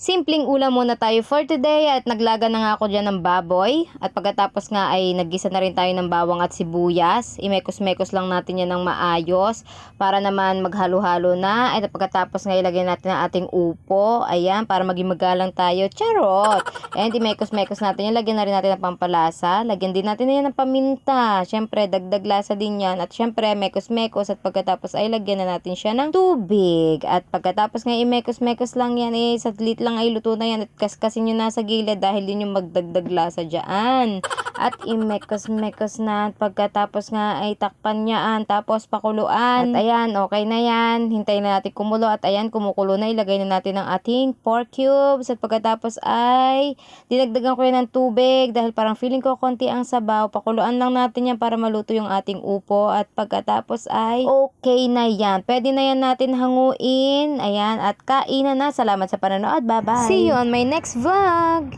Simpleng ulam muna tayo for today at naglaga na nga ako dyan ng baboy. At pagkatapos nga ay naggisa na rin tayo ng bawang at sibuyas. Imekos-mekos lang natin yan ng maayos para naman maghalo-halo na. At pagkatapos nga ilagay natin ang ating upo. Ayan, para maging magalang tayo. Charot! And imekos-mekos natin yan. Lagyan na rin natin ng pampalasa. Lagyan din natin yan ng paminta. Siyempre, dagdag lasa din yan. At siyempre, mekos-mekos. At pagkatapos ay lagyan na natin siya ng tubig. At pagkatapos nga imekos-mekos lang yan eh. Saglit lang ay luto na yan. At kaskasin nyo na sa gilid dahil yun yung magdagdag lasa dyan. At imekos-mekos na. At pagkatapos nga ay takpan niyaan. Tapos pakuluan. At ayan, okay na yan. Hintayin na natin kumulo. At ayan, kumukulo na. Ilagay na natin ang ating pork cubes. At pagkatapos ay dinagdagan ko yan ng tubig. Dahil parang feeling ko konti ang sabaw. Pakuluan lang natin yan para maluto yung ating upo. At pagkatapos ay okay na yan. Pwede na yan natin hanguin. Ayan, at kainan na. Salamat sa panonood. Bye-bye. See you on my next vlog.